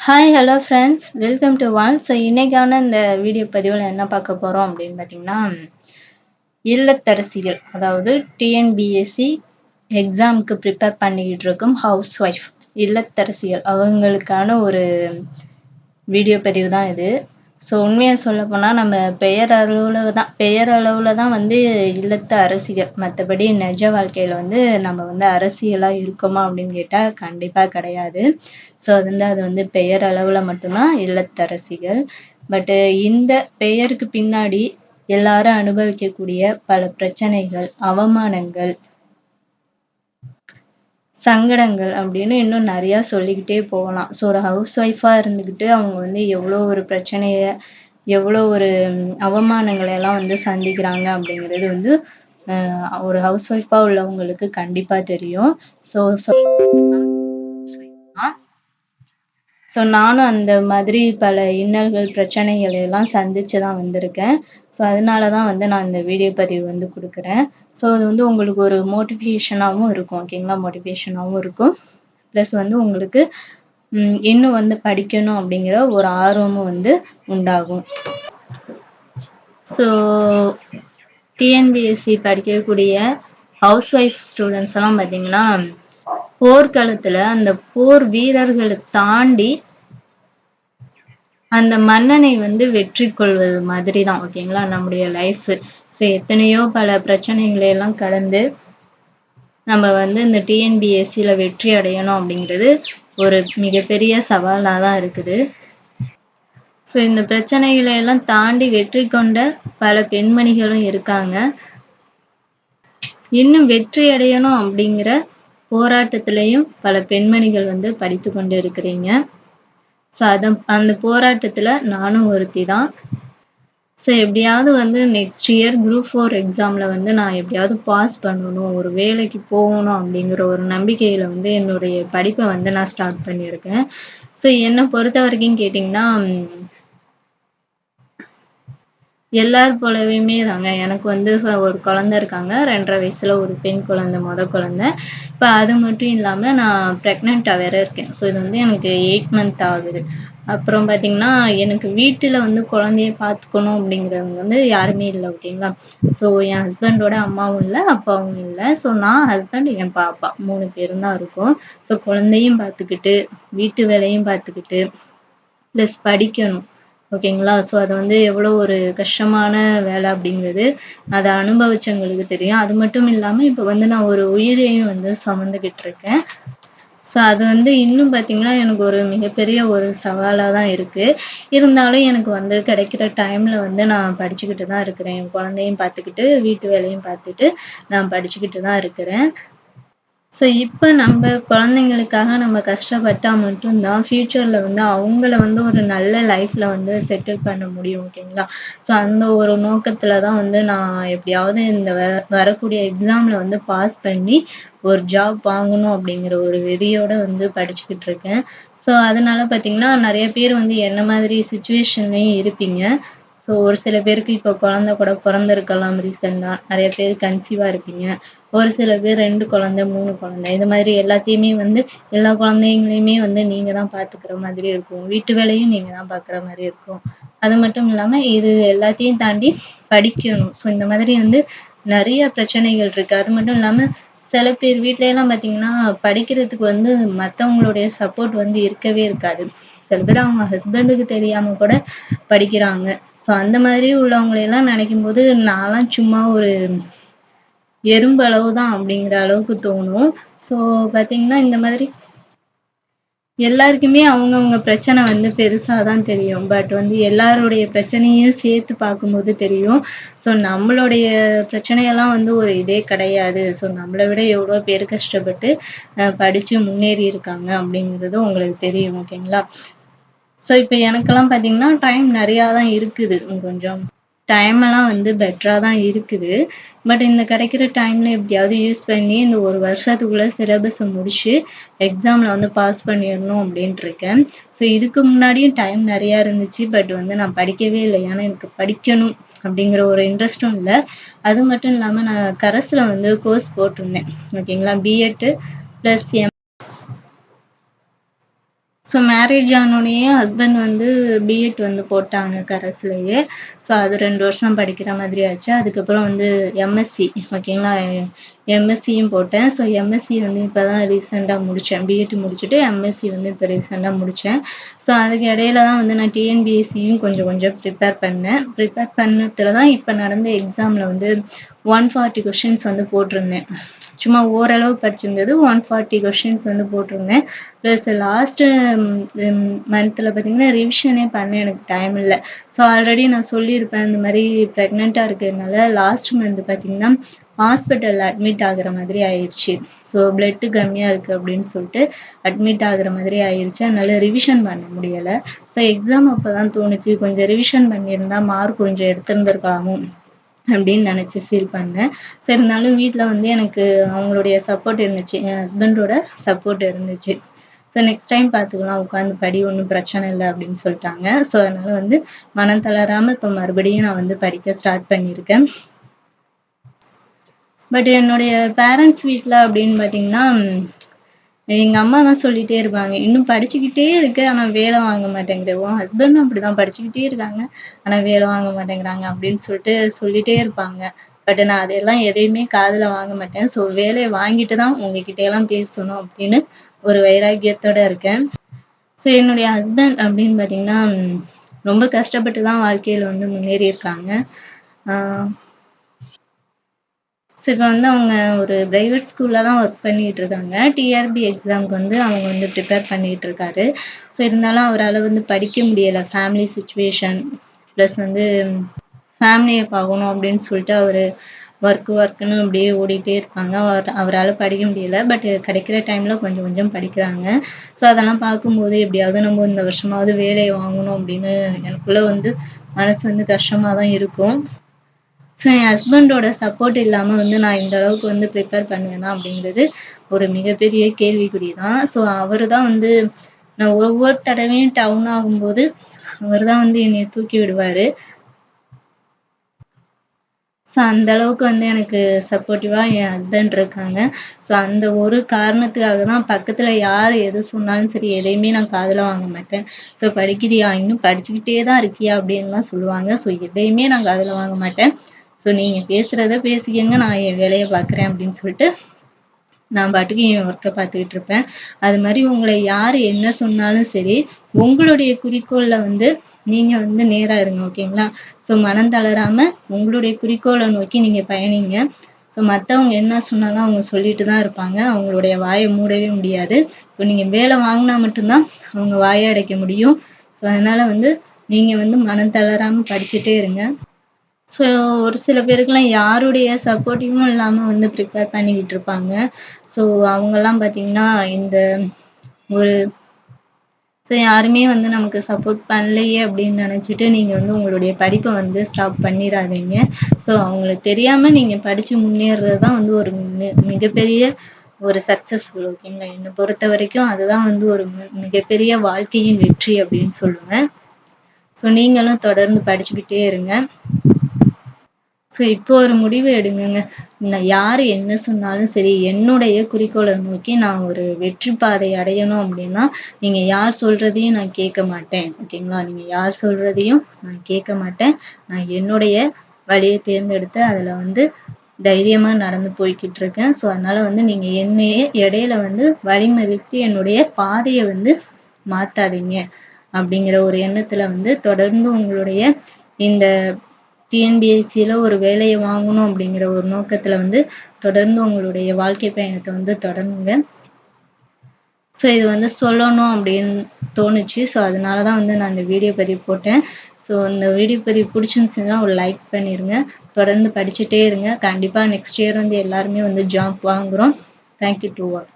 Hi hello friends welcome to wall so இன்னைக்கான இந்த video பதிவில் என்ன பார்க்க போகிறோம் அப்படின்னு பார்த்தீங்கன்னா இல்லத்தரசிகள் அதாவது டிஎன்பிஎஸ்சி எக்ஸாமுக்கு ப்ரிப்பேர் பண்ணிக்கிட்டு இருக்கும் ஹவுஸ் ஒய்ஃப் இல்லத்தரசிகள் அவங்களுக்கான ஒரு வீடியோ பதிவு தான் இது. ஸோ உண்மையாக சொல்லப்போனால் நம்ம பெயர் அளவில் தான் பெயரளவில் தான் வந்து இல்லத்து அரசிகள். மற்றபடி நிஜ வாழ்க்கையில் வந்து நம்ம வந்து அரசியலாக இருக்கோமா அப்படின்னு கேட்டால் கண்டிப்பாக கிடையாது. ஸோ அது வந்து அது வந்து பெயர் அளவில் மட்டும்தான் இல்லத்தரசிகள் பட்டு இந்த பெயருக்கு பின்னாடி எல்லாரும் அனுபவிக்கக்கூடிய பல பிரச்சனைகள் அவமானங்கள் சங்கடங்கள் அப்படின்னு இன்னும் நிறையா சொல்லிக்கிட்டே போகலாம். ஸோ ஒரு ஹவுஸ் ஒய்ஃபாக இருந்துக்கிட்டு அவங்க வந்து எவ்வளோ ஒரு பிரச்சனையை எவ்வளோ ஒரு அவமானங்களை எல்லாம் வந்து சந்திக்கிறாங்க அப்படிங்கிறது வந்து ஒரு ஹவுஸ் ஒய்ஃபாக உள்ளவங்களுக்கு கண்டிப்பாக தெரியும். ஸோ ஸோ நானும் அந்த மாதிரி பல இன்னல்கள் பிரச்சனைகளை எல்லாம் சந்திச்சு தான் வந்திருக்கேன். ஸோ அதனால தான் வந்து நான் இந்த வீடியோ பதிவு வந்து கொடுக்குறேன். ஸோ அது வந்து உங்களுக்கு ஒரு மோட்டிவேஷனாகவும் இருக்கும் ஓகேங்களா மோட்டிவேஷனாகவும் இருக்கும். ப்ளஸ் வந்து உங்களுக்கு இன்னும் வந்து படிக்கணும் அப்படிங்கிற ஒரு ஆர்வமும் வந்து உண்டாகும். So T N P S C படிக்கக்கூடிய ஹவுஸ் ஒய்ஃப் ஸ்டூடெண்ட்ஸ் எல்லாம் பார்த்தீங்கன்னா போர்க்களத்தில் அந்த போர் வீரர்களை தாண்டி அந்த மன்னனை வந்து வெற்றி கொள்வது மாதிரி தான் ஓகேங்களா? நம்முடைய லைஃப் ஸோ எத்தனையோ பல பிரச்சனைகளை எல்லாம் கடந்து நம்ம வந்து இந்த டிஎன்பிஎஸ்சியில் வெற்றி அடையணும் அப்படிங்கிறது ஒரு மிகப்பெரிய சவாலாக தான் இருக்குது. ஸோ இந்த பிரச்சனைகளை எல்லாம் தாண்டி வெற்றி கொண்ட பல பெண்மணிகளும் இருக்காங்க. இன்னும் வெற்றி அடையணும் அப்படிங்கிற போராட்டத்திலையும் பல பெண்மணிகள் வந்து படித்து கொண்டு இருக்கிறீங்க ஸோ அதை அந்த போராட்டத்தில் நானும் ஒருத்தி தான் ஸோ எப்படியாவது வந்து நெக்ஸ்ட் இயர் குரூப் ஃபோர் எக்ஸாமில் வந்து நான் எப்படியாவது பாஸ் பண்ணணும் ஒரு வேலைக்கு போகணும் அப்படிங்கிற ஒரு நம்பிக்கையில் வந்து என்னுடைய படிப்பை வந்து நான் ஸ்டார்ட் பண்ணியிருக்கேன். ஸோ என்னை பொறுத்த வரைக்கும் கேட்டிங்கன்னா எல்லார் போலவுமே தாங்க. எனக்கு வந்து ஒரு குழந்த இருக்காங்க. ரெண்டரை வயசுல ஒரு பெண் குழந்தை முத குழந்தை. இப்போ அது மட்டும் இல்லாமல் நான் ப்ரெக்னெண்ட்டாக வேற இருக்கேன். ஸோ இது வந்து எனக்கு எயிட் மந்த் ஆகுது. அப்புறம் பார்த்தீங்கன்னா எனக்கு வீட்டில் வந்து குழந்தைய பார்த்துக்கணும் அப்படிங்கிறவங்க வந்து யாருமே இல்லை ஓகேங்களா ஸோ என் ஹஸ்பண்டோட அம்மாவும் இல்லை அப்பாவும் இல்லை. ஸோ நான் ஹஸ்பண்ட் என் பாப்பா மூணு பேரும் தான் இருக்கும். ஸோ குழந்தையும் பார்த்துக்கிட்டு வீட்டு வேலையும் பார்த்துக்கிட்டு ப்ளஸ் படிக்கணும். ஓகேங்களா? ஸோ அது வந்து எவ்வளோ ஒரு கஷ்டமான வேலை அப்படிங்கிறது அதை அனுபவிச்சவங்களுக்கு தெரியும். அது மட்டும் இல்லாமல் இப்போ வந்து நான் ஒரு உயிரையும் வந்து சுமந்துக்கிட்டு இருக்கேன். ஸோ அது வந்து இன்னும் பார்த்தீங்கன்னா எனக்கு ஒரு மிகப்பெரிய ஒரு சவாலாக தான் இருக்குது இருந்தாலும் எனக்கு வந்து கிடைக்கிற டைமில் வந்து நான் படிச்சுக்கிட்டு தான் இருக்கிறேன். என் குழந்தையும் பார்த்துக்கிட்டு வீட்டு வேலையும் பார்த்துட்டு நான் படிச்சுக்கிட்டு தான் இருக்கிறேன். ஸோ இப்போ நம்ம குழந்தைங்களுக்காக நம்ம கஷ்டப்பட்டா மட்டும்தான் ஃப்யூச்சரில் வந்து அவங்கள வந்து ஒரு நல்ல லைஃப்பில் வந்து செட்டில் பண்ண முடியும் ஓகேங்களா ஸோ அந்த ஒரு நோக்கத்தில் தான் வந்து நான் எப்படியாவது இந்த வர வரக்கூடிய எக்ஸாமில் வந்து பாஸ் பண்ணி ஒரு ஜாப் வாங்கணும் அப்படிங்கிற ஒரு வெறியோட வந்து படிச்சுக்கிட்டு இருக்கேன். ஸோ அதனால பார்த்தீங்கன்னா நிறைய பேர் வந்து என்ன மாதிரி சுச்சுவேஷன்லேயும் இருப்பீங்க. ஸோ ஒரு சில பேருக்கு இப்போ குழந்தை கூட பிறந்திருக்கலாம் ரீசெண்டாக நிறைய பேர் கன்சீவாக இருப்பீங்க. ஒரு சில பேர் ரெண்டு குழந்தை மூணு குழந்தை. இது மாதிரி எல்லாத்தையுமே வந்து எல்லா குழந்தைங்களையுமே வந்து நீங்கள் தான் பார்த்துக்கிற மாதிரி இருக்கும். வீட்டு வேலையும் நீங்கள் தான் பார்க்குற மாதிரி இருக்கும். அது மட்டும் இல்லாமல் இது எல்லாத்தையும் தாண்டி படிக்கணும். ஸோ இந்த மாதிரி வந்து நிறைய பிரச்சனைகள் இருக்குது அது மட்டும் இல்லாமல் சில பேர் வீட்லலாம் பார்த்தீங்கன்னா படிக்கிறதுக்கு வந்து மற்றவங்களுடைய சப்போர்ட் வந்து இருக்கவே இருக்காது. சில பேர் அவங்க ஹஸ்பண்டுக்கு தெரியாம கூட படிக்கிறாங்க. ஸோ அந்த மாதிரி உள்ளவங்களை எல்லாம் நினைக்கும் போது நான்லாம் சும்மா ஒரு எறும்பளவு தான் அப்படிங்கிற அளவுக்கு தோணும். ஸோ பார்த்தீங்கன்னா இந்த மாதிரி எல்லாருக்குமே அவங்கவுங்க பிரச்சனை வந்து பெருசாக தான் தெரியும். பட் வந்து எல்லாருடைய பிரச்சனையும் சேர்த்து பார்க்கும்போது தெரியும். ஸோ நம்மளுடைய பிரச்சனையெல்லாம் வந்து ஒரு இதே கிடையாது. ஸோ நம்மளை விட எவ்வளோ பேர் கஷ்டப்பட்டு படித்து முன்னேறி இருக்காங்க அப்படிங்கிறது உங்களுக்கு தெரியும் ஓகேங்களா ஸோ இப்போ எனக்கெல்லாம் பார்த்தீங்கன்னா டைம் நிறையா தான் இருக்குது. கொஞ்சம் டைம் எல்லாம் வந்து பெட்டராக தான் இருக்குது. பட் இந்த கிடைக்கிற டைமில் எப்படியாவது யூஸ் பண்ணி இந்த ஒரு வருஷத்துக்குள்ளே சிலபஸை முடிச்சு எக்ஸாமில் வந்து பாஸ் பண்ணிடணும் அப்படின்ட்டு இருக்கேன். ஸோ இதுக்கு முன்னாடியும் டைம் நிறையா இருந்துச்சு. பட் வந்து நான் படிக்கவே இல்லை. ஏன்னா எனக்கு படிக்கணும் அப்படிங்கிற ஒரு இன்ட்ரெஸ்ட்டும் இல்லை. அது மட்டும் இல்லாமல் நான் கரஸில் வந்து கோர்ஸ் போட்டிருந்தேன். ஓகேங்களா B Ed plus M so marriage ஆனோடனே ஹஸ்பண்ட் வந்து பிஎட் வந்து போட்டாங்க கரஸ்லேயே. ஸோ அது ரெண்டு வருஷம் படிக்கிற மாதிரி ஆச்சு. அதுக்கப்புறம் வந்து எம்எஸ்சி ஓகேங்களா எம்எஸ்சியும் போட்டேன். ஸோ எம்எஸ்சி வந்து இப்போ தான் ரீசெண்டாக முடித்தேன் பிஎட் முடிச்சுட்டு எம்எஸ்சி வந்து இப்போ ரீசெண்டாக முடித்தேன் ஸோ அதுக்கு இடையில தான் வந்து நான் டிஎன்பிஎஸ்சியும் கொஞ்சம் கொஞ்சம் ப்ரிப்பேர் பண்ணேன். ப்ரிப்பேர் பண்ணதில் தான் இப்போ நடந்த எக்ஸாமில் வந்து ஒன் ஃபார்ட்டி கொஷின்ஸ் வந்து போட்டிருந்தேன். சும்மா ஓரளவு படிச்சிருந்தது. ஒன் ஃபார்ட்டி கொஷின்ஸ் வந்து போட்டிருந்தேன். ப்ளஸ் லாஸ்ட்டு மந்த்தில் பார்த்தீங்கன்னா ரிவிஷனே பண்ண எனக்கு டைம் இல்லை. ஸோ ஆல்ரெடி நான் சொல்லியிருப்பேன் இந்த மாதிரி ப்ரெக்னெண்ட்டாக இருக்கிறதுனால லாஸ்ட் மந்த் பார்த்தீங்கன்னா ஹாஸ்பிட்டலில் அட்மிட் ஆகுற மாதிரி ஆயிடுச்சு ஸோ பிளட்டு கம்மியாக இருக்குது அப்படின்னு சொல்லிட்டு அட்மிட் ஆகிற மாதிரி ஆயிடுச்சு அதனால ரிவிஷன் பண்ண முடியலை. ஸோ எக்ஸாம் அப்போ தான் தோணுச்சு. கொஞ்சம் ரிவிஷன் பண்ணியிருந்தா மார்க் கொஞ்சம் எடுத்திருந்திருக்கலாமோ அப்படின்னு நினச்சி ஃபீல் பண்ணேன். ஸோ இருந்தாலும் வீட்டில் வந்து எனக்கு அவங்களுடைய சப்போர்ட் இருந்துச்சு. என் ஹஸ்பண்டோட சப்போர்ட் இருந்துச்சு. ஸோ நெக்ஸ்ட் டைம் பார்த்துக்கலாம். உட்காந்து படி ஒன்றும் பிரச்சனை இல்லை அப்படின்னு சொல்லிட்டாங்க. ஸோ அதனால் வந்து மனம் தளராமல் இப்போ மறுபடியும் நான் வந்து படிக்க ஸ்டார்ட் பண்ணியிருக்கேன். பட் என்னுடைய பேரண்ட்ஸ் வீட்டில் அப்படின்னு பார்த்தீங்கன்னா எங்கள் அம்மா தான் சொல்லிகிட்டே இருப்பாங்க. இன்னும் படிச்சுக்கிட்டே இருக்கு ஆனால் வேலை வாங்க மாட்டேங்கிற உன் ஹஸ்பண்டும் அப்படிதான் படிச்சுக்கிட்டே இருக்காங்க. ஆனால் வேலை வாங்க மாட்டேங்கிறாங்க அப்படின்னு சொல்லிட்டு சொல்லிகிட்டே இருப்பாங்க. பட் நான் அதெல்லாம் எதையுமே காதில் வாங்க மாட்டேன். ஸோ வேலையை வாங்கிட்டு தான் உங்ககிட்ட எல்லாம் பேசணும் அப்படின்னு ஒரு வைராக்கியத்தோட இருக்கேன். ஸோ என்னுடைய ஹஸ்பண்ட் அப்படின்னு பார்த்தீங்கன்னா ரொம்ப கஷ்டப்பட்டு தான் வாழ்க்கையில் வந்து முன்னேறி இருக்காங்க ஸோ இப்போ வந்து அவங்க ஒரு ப்ரைவேட் ஸ்கூலில் தான் ஒர்க் பண்ணிகிட்டு இருக்காங்க டிஆர்பி எக்ஸாமுக்கு வந்து அவங்க வந்து ப்ரிப்பேர் பண்ணிகிட்டு இருக்காரு ஸோ இருந்தாலும் அவரால் வந்து படிக்க முடியலை. ஃபேமிலி சுச்சுவேஷன் ப்ளஸ் வந்து ஃபேமிலியை பார்க்கணும் அப்படின்னு சொல்லிட்டு அவர் ஒர்க்கு ஒர்க்குன்னு அப்படியே ஓடிட்டே இருப்பாங்க அவர் அவரால் படிக்க முடியல. பட் கிடைக்கிற டைமில் கொஞ்சம் கொஞ்சம் படிக்கிறாங்க. ஸோ அதெல்லாம் பார்க்கும்போது எப்படியாவது நம்ம இந்த வருஷமாவது வேலையை வாங்கணும் அப்படின்னு எனக்குள்ளே வந்து மனசு வந்து கஷ்டமாக தான் இருக்கும். ஸோ என் ஹஸ்பண்டோட சப்போர்ட் இல்லாமல் வந்து நான் இந்த அளவுக்கு வந்து ப்ரிப்பேர் பண்ணுவேனா அப்படிங்கிறது ஒரு மிகப்பெரிய கேள்விக்குறி தான் ஸோ அவர் தான் வந்து நான் ஒவ்வொரு தடவையும் டவுன் ஆகும்போது அவர் தான் வந்து என்னை தூக்கி விடுவார். ஸோ அந்த அளவுக்கு வந்து எனக்கு சப்போர்ட்டிவாக என் ஹஸ்பண்ட் இருக்காங்க. ஸோ அந்த ஒரு காரணத்துக்காக தான் பக்கத்தில் யார் எது சொன்னாலும் சரி எதையுமே நான் காதில் வாங்க மாட்டேன். ஸோ படிக்கிறியா? இன்னும் படிச்சுக்கிட்டே தான் இருக்கியா? அப்படின்லாம் சொல்லுவாங்க. ஸோ எதையுமே நான் காதில் வாங்க மாட்டேன். ஸோ நீங்கள் பேசுகிறத பேசிக்கங்க நான் என் வேலையை பார்க்குறேன் அப்படின்னு சொல்லிட்டு நான் பாட்டுக்கு என் ஒர்க்கை பார்த்துக்கிட்டு இருப்பேன். அது மாதிரி உங்களை யார் என்ன சொன்னாலும் சரி உங்களுடைய குறிக்கோளில் வந்து நீங்கள் வந்து நேராக இருங்க ஓகேங்களா? ஸோ மனம் தளராமல் உங்களுடைய குறிக்கோளை நோக்கி நீங்கள் பயணிங்க. ஸோ மற்றவங்க என்ன சொன்னாலும் அவங்க சொல்லிட்டு தான் இருப்பாங்க. அவங்களுடைய வாயை மூடவே முடியாது. ஸோ நீங்கள் வேலை வாங்கினா மட்டும்தான் அவங்க வாயை அடைக்க முடியும். ஸோ அதனால் வந்து நீங்கள் வந்து மனம் தளராமல் படிச்சுட்டே இருங்க. ஸோ ஒரு சில பேருக்குலாம் யாருடைய சப்போர்ட்டிவும் இல்லாமல் வந்து ப்ரிப்பேர் பண்ணிக்கிட்டு இருப்பாங்க. ஸோ அவங்கெல்லாம் பார்த்தீங்கன்னா இந்த ஒரு ஸோ யாருமே வந்து நமக்கு சப்போர்ட் பண்ணலையே அப்படின்னு நினச்சிட்டு நீங்கள் வந்து உங்களுடைய படிப்பை வந்து ஸ்டாப் பண்ணிடாதீங்க. ஸோ அவங்களுக்கு தெரியாமல் நீங்கள் படித்து முன்னேறது தான் வந்து ஒரு மிகப்பெரிய ஒரு சக்ஸஸ்ஃபுல் ஓகேங்களா என்னை பொறுத்த வரைக்கும் அதுதான் வந்து ஒரு மிகப்பெரிய வாழ்க்கையின் வெற்றி அப்படின்னு சொல்லுவேன். ஸோ நீங்களும் தொடர்ந்து படிச்சுக்கிட்டே இருங்க. ஸோ இப்போ ஒரு முடிவு எடுங்கங்க. நான் யார் என்ன சொன்னாலும் சரி என்னுடைய குறிக்கோளை நோக்கி நான் ஒரு வெற்றி பாதை அடையணும் அப்படின்னா நீங்கள் யார் சொல்கிறதையும் நான் கேட்க மாட்டேன். ஓகேங்களா நீங்கள் யார் சொல்கிறதையும் நான் கேட்க மாட்டேன். நான் என்னுடைய வழியை தேர்ந்தெடுத்து அதில் வந்து தைரியமாக நடந்து போய்கிட்டு இருக்கேன். ஸோ அதனால் வந்து நீங்கள் என்னையே இடையில வந்து வழிமறித்து என்னுடைய பாதையை வந்து மாற்றாதீங்க அப்படிங்கிற ஒரு எண்ணத்தில் வந்து தொடர்ந்து உங்களுடைய இந்த டிஎன்பிஎஸ்சியில் ஒரு வேலையை வாங்கணும் அப்படிங்கிற ஒரு நோக்கத்தில் வந்து தொடர்ந்து உங்களுடைய வாழ்க்கை பயணத்தை வந்து தொடருங்க ஸோ இது வந்து சொல்லணும் அப்படின்னு தோணுச்சு. ஸோ அதனால தான் வந்து நான் இந்த வீடியோ பதிவு போட்டேன். ஸோ இந்த வீடியோ பதிவு பிடிச்சிருந்துச்சுன்னா ஒரு லைக் பண்ணிடுங்க தொடர்ந்து படிச்சுட்டே இருங்க. கண்டிப்பாக நெக்ஸ்ட் இயர் வந்து எல்லாருமே வந்து ஜாப் வாங்குகிறோம் தேங்க்யூ டூ ஆல்